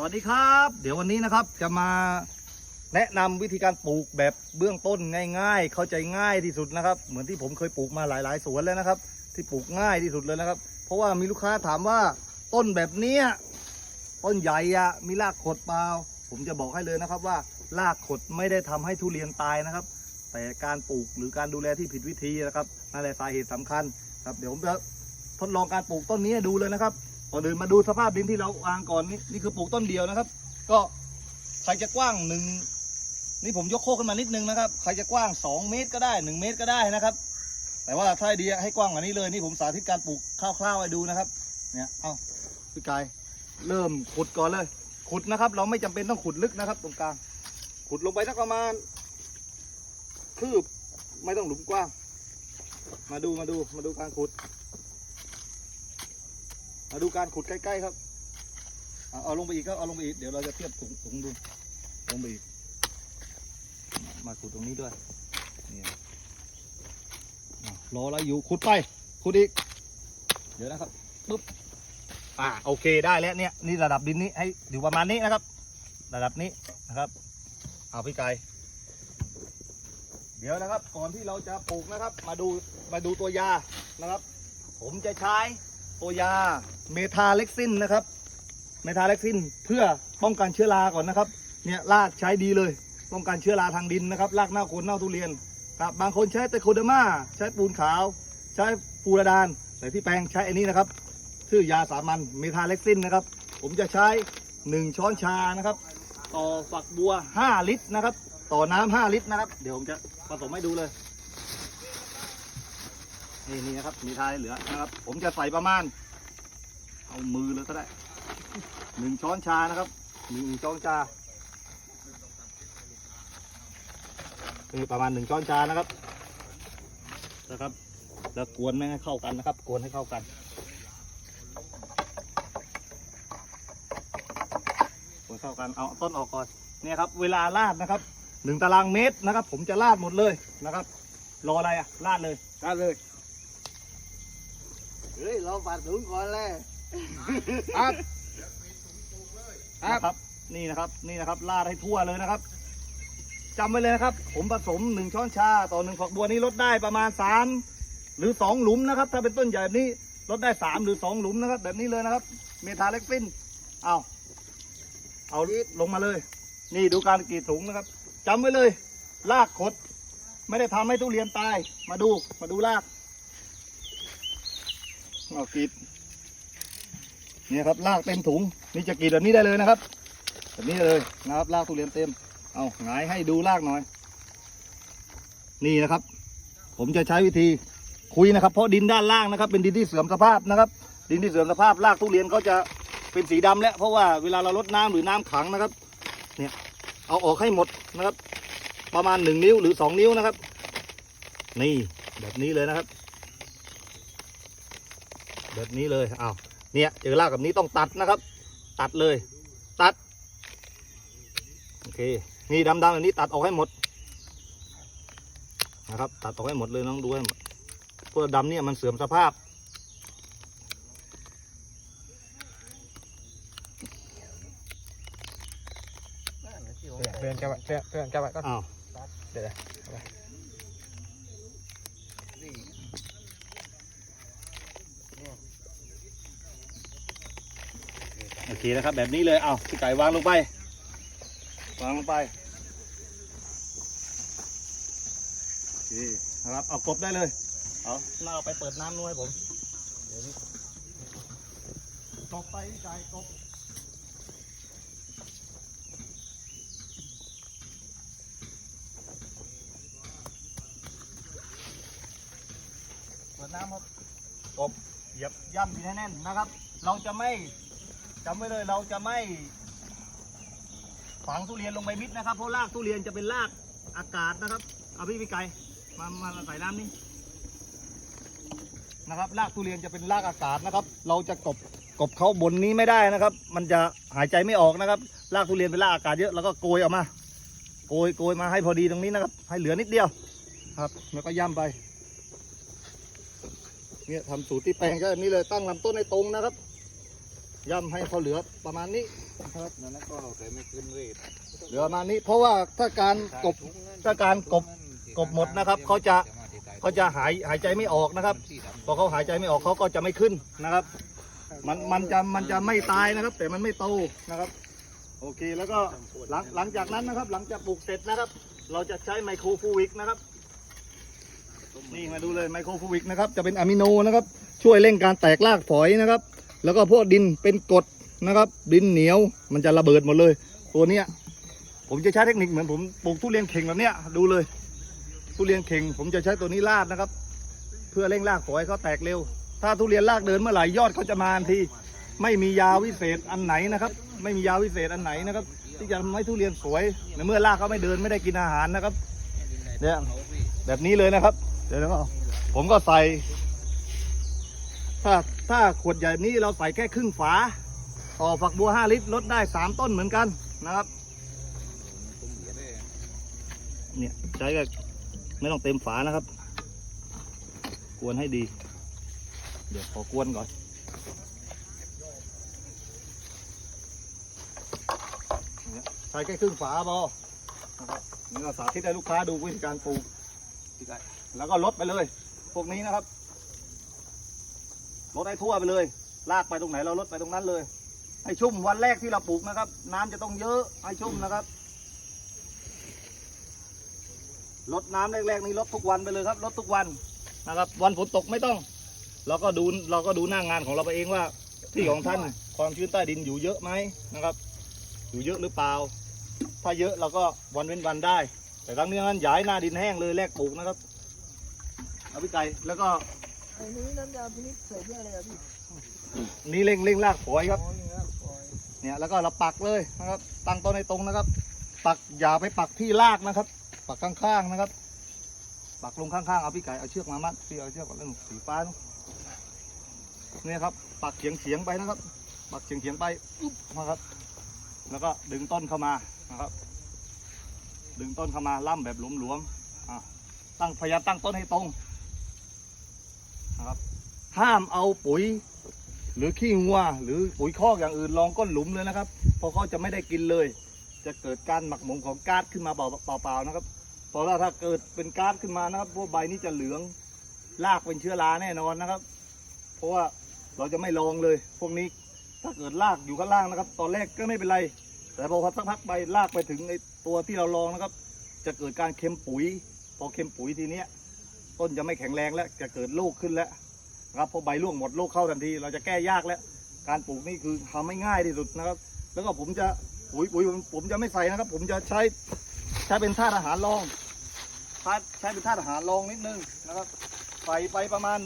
สวัสดีครับ เดี๋ยววันนี้นะครับจะมาแนะนำวิธีการปลูกแบบเบื้องต้นง่าย ๆ เข้าใจง่ายที่สุดนะครับ เหมือนที่ผมเคยปลูกมาหลาย ๆ สวนแล้วนะครับ ที่ปลูกง่ายที่สุดเลยนะครับ เพราะว่ามีลูกค้าถามว่าต้นแบบเนี้ต้นใหญ่อะมีรากขดเปล่าผมจะบอกให้เลยนะครับว่ารากขดไม่ได้ทำให้ทุเรียนตายนะครับ แต่การปลูกหรือการดูแลที่ผิดวิธีนะครับนั่นแหละสาเหตุสำคัญครับเดี๋ยวผมจะทดลองการปลูกต้นนี้ดูเลยนะครับ ก่อนอื่นมาดูสภาพดินที่เราวางก่อนนี่นี่คือปลูกต้นเดียวนะครับ ก็ใครจะกว้างหนึ่งนี่ผมยกโคกขึ้นมานิดนึงนะครับใครจะกว้าง 2 เมตรก็ได้ 1 เมตรก็ได้นะครับ แต่ว่าถ้าดีให้กว้างกว่านี้เลยนี่ผมสาธิตการปลูกคร่าวๆให้ดูนะครับ เนี่ยเอาพี่กายเริ่มขุดก่อนเลย ขุดนะครับ เราไม่จำเป็นต้องขุดลึกนะครับ ตรงกลาง ขุดลงไปสักประมาณคืบไม่ต้องหลุมกว้าง มาดูมาดูมาดูการขุด มาดูการขุดใกล้ๆครับ เอาเอาลงไปอีกก็เอาลงไปอีก เดี๋ยวเราจะเทียบถุงถุงดู ลงไปอีก มาขุดตรงนี้ด้วย นี่อะรอแล้วอยู่ ขุดไป ขุดอีก เดี๋ยวนะครับปุ๊บ อ่า โอเค ได้แล้วเนี่ย นี่ระดับดินนี้ให้อยู่ประมาณนี้นะครับ ระดับนี้นะครับ เอาพี่ไก่เดี๋ยวนะครับ ก่อนที่เราจะปลูกนะครับ มาดู มาดูตัวยา นะครับ ผมจะใช้ ตัวยา เมทาเล็กซินนะครับ เมทาเล็กซินเพื่อป้องกันเชื้อราก่อนนะครับ เนี่ยรากใช้ดีเลย ป้องกันเชื้อราทางดินนะครับรากเน่าโคนเน่าทุเรียนครับบางคนใช้เตโคเดมาใช้ปูนขาว ใช้ฟูราดานแต่ที่แปลงใช้อันนี้นะครับ ชื่อยาสามัญเมทาเล็กซินนะครับ ผมจะใช้ 1 ช้อนชานะครับ ต่อฝักบัว 5 ลิตรนะครับ ต่อน้ำ5ลิตรนะครับ เดี๋ยวผมจะผสมให้ดูเลย นี่นี่นะครับ มีทายเหลือนะครับ ผมจะใส่ประมาณ เอามือเลยก็ได้หนึ่งช้อนชานะครับหนึ่งช้อนชานี่ประมาณหนึ่งช้อนชานะครับนะครับ แล้วกวนให้เข้ากันนะครับ กวนให้เข้ากันกวนเข้ากันเอาต้นออกก่อนเนี่ยครับ เวลาลาดนะครับหนึ่งตารางเมตรนะครับ ผมจะลาดหมดเลยนะครับ รออะไรอะลาดเลยได้เลย เฮ้ยเราฝาดถุงก่อนเลยครับครับนะครับ นี่นะครับ นี่นะครับลาดให้ทั่วเลยนะครับจำไว้เลยนะครับ ผมผสมหนึ่งช้อนชาต่อหนึ่งฝักบัวนี้ลดได้ประมาณสามหรือสองหลุมนะครับ ถ้าเป็นต้นใหญ่แบบนี้ลดได้สามหรือสองหลุมนะครับ แบบนี้เลยนะครับ เมทาเล็กซินเอาเอาลงมาเลย นี่ดูการกรีดถุงนะครับจำไว้เลยรากขด ไม่ได้ทำให้ทุเรียนตาย มาดูมาดูราก เอากรีดเนี่ยครับลากเต็มถุงนี่จะกรีดแบบนี้ได้เลยนะครับแบบนี้เลยนะครับลากทุเรียนเต็ม เอาหงายให้ดูลากหน่อย นี่นะครับ ผมจะใช้วิธีคุยนะครับ เพราะดินด้านล่างนะครับ เป็นดินที่เสื่อมสภาพนะครับ ดินที่เสื่อมสภาพรากทุเรียนเขาจะเป็นสีดำแล้วเพราะว่าเวลาเราลดน้ำหรือน้ำขังนะครับ เนี่ยเอาออกให้หมดนะครับ ประมาณหนึ่งนิ้วหรือสองนิ้วนะครับ นี่แบบนี้เลยนะครับ แบบนี้เลยเอาเนี่ยเจอรากแบบนี้ต้องตัดนะครับ ตัดเลย ตัดโอเคนี่ดำๆแบบนี้ตัดออกให้หมดนะครับ ตัดออกให้หมดเลยน้องดูให้หมดเพราะดำเนี่ยมันเสื่อมสภาพเพื่อนจับไว้เพื่อนเพื่อนจับไว้ก็อ้าวเดี๋ยว เคนะครับ แบบนี้เลยเอาพี่ไก่วางลงไป วางลงไปโอเคนะครับเอากบได้เลยเอาหน้าเอาไปเปิดน้ำนู้นให้ผมเดี๋ยวนี้กบไปพี่ไก่กบเปิดน้ำครับกบเหยียบย่ำดินให้แน่นนะครับ เราจะไม่ จำไว้เลยเราจะไม่ฝังทุเรียนลงไปมิดนะครับ เพราะรากทุเรียนจะเป็นรากอากาศนะครับ เอาพี่พี่ไก่มามาใส่น้ำนี่นะครับรากทุเรียนจะเป็นรากอากาศนะครับ เราจะกบกบเขาบนนี้ไม่ได้นะครับ มันจะหายใจไม่ออกนะครับรากทุเรียนเป็นรากอากาศเยอะแล้วก็โกยออกมา โกยโกยมาให้พอดีตรงนี้นะครับ ให้เหลือนิดเดียวครับ แล้วก็ย่ำไปเนี่ยทำสูตรที่แปลงก็แบบนี้เลยตั้งลำต้นให้ตรงนะครับ ย่ำให้เขาเหลือประมาณนี้นะครับนั่นนะก็แต่ไม่ขึ้นเวทเหลือประมาณนี้ เพราะว่าถ้าการกบถ้าการกบกบหมดนะครับเขาจะเขาจะหายหายใจไม่ออกนะครับ พอเขาหายใจไม่ออกเขาก็จะไม่ขึ้นนะครับ มันมันจะมันจะไม่ตายนะครับ แต่มันไม่โตนะครับ โอเคแล้วก็หลังหลังจากนั้นนะครับ หลังจากปลูกเสร็จนะครับ เราจะใช้ไมโครฟูวิกนะครับนี่มาดูเลยไมโครฟูวิกนะครับจะเป็นอะมิโนนะครับ ช่วยเร่งการแตกรากฝอยนะครับ แล้วก็พวกดินเป็นกรดนะครับ ดินเหนียวมันจะระเบิดหมดเลย ตัวเนี้ยผมจะใช้เทคนิคเหมือนผมปลูกทุเรียนเข่งแบบเนี้ยดูเลยทุเรียนเข่งผมจะใช้ตัวนี้ลาดนะครับ เพื่อเร่งรากฝอยเขาแตกเร็ว ถ้าทุเรียนรากเดินเมื่อไหร่ยอดเขาจะมาทันทีไม่มียาวิเศษอันไหนนะครับ ไม่มียาวิเศษอันไหนนะครับ ที่จะทำให้ทุเรียนสวยในเมื่อรากเขาไม่เดินไม่ได้กินอาหารนะครับเนี่ยแบบนี้เลยนะครับ เดี๋ยวแล้วผมก็ใส่ ถ้าถ้าขวดใหญ่นี้เราใส่แค่ครึ่งฝา ต่อฝักบัว 5 ลิตรลดได้ 3 ต้นเหมือนกันนะครับ เนี่ยใช้ก็ไม่ต้องเต็มฝานะครับ กวนให้ดี เดี๋ยวขอกวนก่อนเนี่ยใช้แค่ครึ่งฝาพอนะครับนี่ก็สาธิตให้ลูกค้าดูวิธีการปลูกแล้วก็ลดไปเลย พวกนี้นะครับ ลดให้ทั่วไปเลย ลากไปตรงไหนเราลดไปตรงนั้นเลยให้ชุ่มวันแรกที่เราปลูกนะครับ น้ำจะต้องเยอะให้ชุ่มนะครับลดน้ำแรกๆนี้ลดทุกวันไปเลยครับลดทุกวันนะครับ วันฝนตกไม่ต้อง เราก็ดูเราก็ดูหน้างงานของเราไปเองว่า ที่ของท่านความชื้นใต้ดินอยู่เยอะไหมนะครับ อยู่เยอะหรือเปล่า ถ้าเยอะเราก็วันเว้นวันได้ แต่ทั้งนี้ทั้งนั้นย่าให้หน้าดินแห้งเลยแรกปลูกนะครับเอาพี่ไก่แล้วก็ อันนี้น้ำยาพินิจใส่เพื่ออะไรอะพี่นี่เร่งเร่งรากฝอยครับ อ๋อนี่ครับปล่อยเนี่ยแล้วก็เราปักเลยนะครับตั้งต้นให้ตรงนะครับ ปักอย่าไปปักที่รากนะครับ ปักข้างๆนะครับ ปักลงข้างๆเอาพี่ไก่เอาเชือกมามัดพี่เอาเชือกก่อนเรื่องสีฟ้าเนอะเนี่ยครับ ปักเฉียงเฉียงๆไปนะครับ ปักเฉียงเฉียงๆไปอุ๊บนะครับ แล้วก็ดึงต้นเข้ามานะครับ ดึงต้นเข้ามาล่ำแบบหลวมๆอะตั้งพยายามตั้งต้นให้ตรง ห้ามเอาปุ๋ย หรือขี้งัวหรือปุ๋ยคอกอย่างอื่นลองก้นหลุมเลยนะครับ เพราะเขาจะไม่ได้กินเลย จะเกิดการหมักหมมของก๊าซขึ้นมาเปล่าๆนะครับเพราะว่าถ้าเกิดเป็นก๊าซขึ้นมานะครับพวกใบนี้จะเหลืองรากเป็นเชื้อราแน่นอนนะครับ เพราะว่าเราจะไม่ลองเลย พวกนี้ถ้าเกิดรากอยู่ข้างล่างนะครับ ตอนแรกก็ไม่เป็นไร แต่พอสักพักไปรากไปถึงไอ้ตัวที่เราลองนะครับ จะเกิดการเค็มปุ๋ย พอเค็มปุ๋ยทีเนี้ย ต้นจะไม่แข็งแรงแล้วจะเกิดโรคขึ้นแล้วนะครับพอใบร่วงหมดโรคเข้าทันที เราจะแก้ยากแล้ว การปลูกนี่คือทำไม่ง่ายที่สุดนะครับ แล้วก็ผมจะปุ๋ยปุ๋ยผมจะไม่ใส่นะครับ ผมจะใช้ใช้เป็นธาตุอาหารรองใช้เป็นธาตุอาหารรองนิดนึงนะครับใส่ไปประมาณ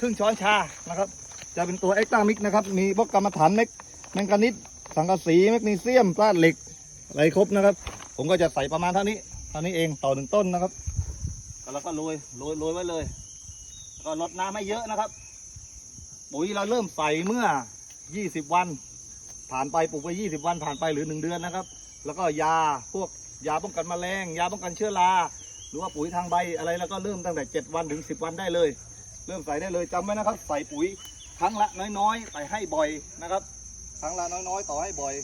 ครึ่งช้อนชานะครับ จะเป็นตัวเอ็กตามิกนะครับ มีพวกกรรมฐานเม็กแมงกานิสสังกะสีแมกนีเซียมธาตุเหล็กอะไรครบนะครับ ผมก็จะใส่ประมาณเท่านี้เท่านี้เองต่อหนึ่งต้นนะครับ แล้วก็โรยโรยโรยไว้เลยก็ลดน้ำให้เยอะนะครับปุ๋ยเราเริ่มใส่เมื่อ 20 วัน ผ่านไปปลูกไป 20 วันผ่านไปหรือ 1 เดือนนะครับ แล้วก็ยาพวกยาป้องกันแมลง ยาป้องกันเชื้อรา หรือว่าปุ๋ยทางใบอะไรแล้วก็เริ่มตั้งแต่ 7 วันถึง 10 วันได้เลย เริ่มใส่ได้เลยจำไว้นะครับ ใส่ปุ๋ยครั้งละน้อยๆใส่ให้บ่อยนะครับครั้งละน้อยๆ ต่อให้บ่อย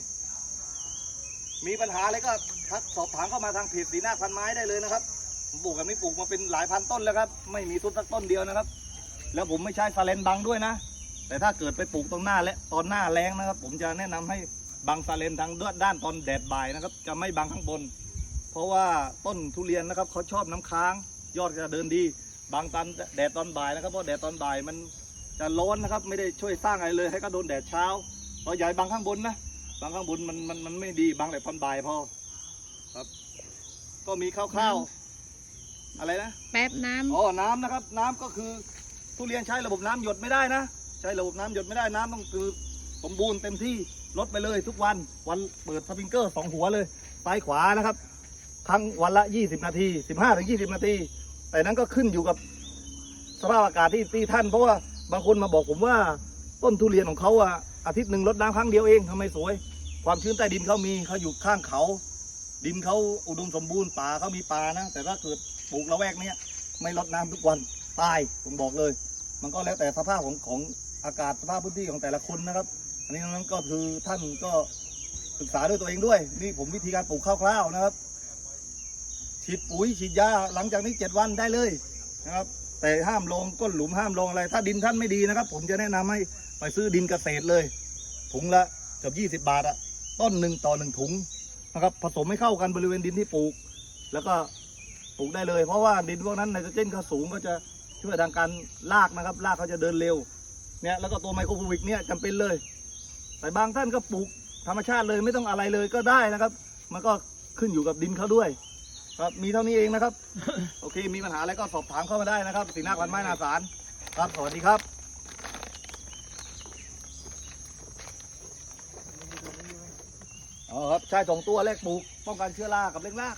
มีปัญหาอะไรก็ทักสอบถามเข้ามาทางเพจสีหน้าพันไม้ได้เลยนะครับ ผมปลูกแบบนี้ปลูกมาเป็นหลายพันต้นแล้วครับ ไม่มีต้นสักต้นเดียวนะครับ แล้วผมไม่ใช้ฟาเลนบังด้วยนะ แต่ถ้าเกิดไปปลูกตรงหน้าและตอนหน้าแรงนะครับ ผมจะแนะนำให้บังฟาเลนทางด้านตอนแดดบ่ายนะครับ จะไม่บังข้างบน เพราะว่าต้นทุเรียนนะครับเขาชอบน้ำค้าง ยอดจะเดินดีบางตันแดดตอนบ่ายนะครับเพราะแดดตอนบ่ายมันจะร้อนนะครับ ไม่ได้ช่วยสร้างอะไรเลย ให้ก็โดนแดดเช้าเพราะอย่าใหญ่บังข้างบนนะบางข้างบนมันมันมันไม่ดีบางแต่ตอนบ่ายพอครับ ก็มีคร่าวๆ อะไรนะ แป๊บน้ำอ๋อ น้ำนะครับ น้ำก็คือทุเรียนใช้ระบบน้ำหยดไม่ได้นะ ใช้ระบบน้ำหยดไม่ได้ น้ำต้องคือสมบูรณ์เต็มที่ลดไปเลยทุกวัน วันเปิดสปริงเกอร์สองหัวเลย ซ้ายขวานะครับ ครั้งวันละ 20 นาที 15ถึง20 นาที แต่นั้นก็ขึ้นอยู่กับสภาพอากาศที่ที่ท่าน เพราะว่าบางคนมาบอกผมว่าต้นทุเรียนของเขาอะอาทิตย์หนึ่งลดน้ำครั้งเดียวเองทำไมสวย ความชื้นใต้ดินเขามีเขาอยู่ข้างเขา ดินเขาอุดมสมบูรณ์ป่าเขามีป่านะ แต่ถ้าเกิดปลูกละแวกเนี้ยไม่ลดน้ำทุกวันตายผมบอกเลย มันก็แล้วแต่สภาพของของอากาศสภาพพื้นที่ของแต่ละคนนะครับ อันนี้นั้นก็คือท่านก็ศึกษาด้วยตัวเองด้วย นี่ผมวิธีการปลูกคร่าวๆนะครับ ฉีดปุ๋ยฉีดยาหลังจากนี้เจ็ดวันได้เลยนะครับ แต่ห้ามลงก้นหลุมห้ามลงอะไร ถ้าดินท่านไม่ดีนะครับ ผมจะแนะนำให้ไปซื้อดินเกษตรเลย ถุงละเกือบยี่สิบาทอะต้นหนึ่งต่อหนึ่งถุง นะครับผสมให้เข้ากันบริเวณดินที่ปลูก แล้วก็ปลูกได้เลย เพราะว่าดินพวกนั้นไนโตรเจนเขาสูงก็จะช่วยทางการรากนะครับรากเขาจะเดินเร็วเนี่ยแล้วก็ตัวไมโครโฟวิกเนี่ยจำเป็นเลย แต่บางท่านก็ปลูกธรรมชาติเลยไม่ต้องอะไรเลยก็ได้นะครับ มันก็ขึ้นอยู่กับดินเขาด้วย ครับมีเท่านี้เองนะครับ โอเค มีปัญหาอะไรก็สอบถามเข้ามาได้นะครับสีหน้าพันไม้นาสารครับสวัสดีครับอ๋อ ครับใช่สองตัวแรกปลูกป้องกันเชื้อรากับเล็กราก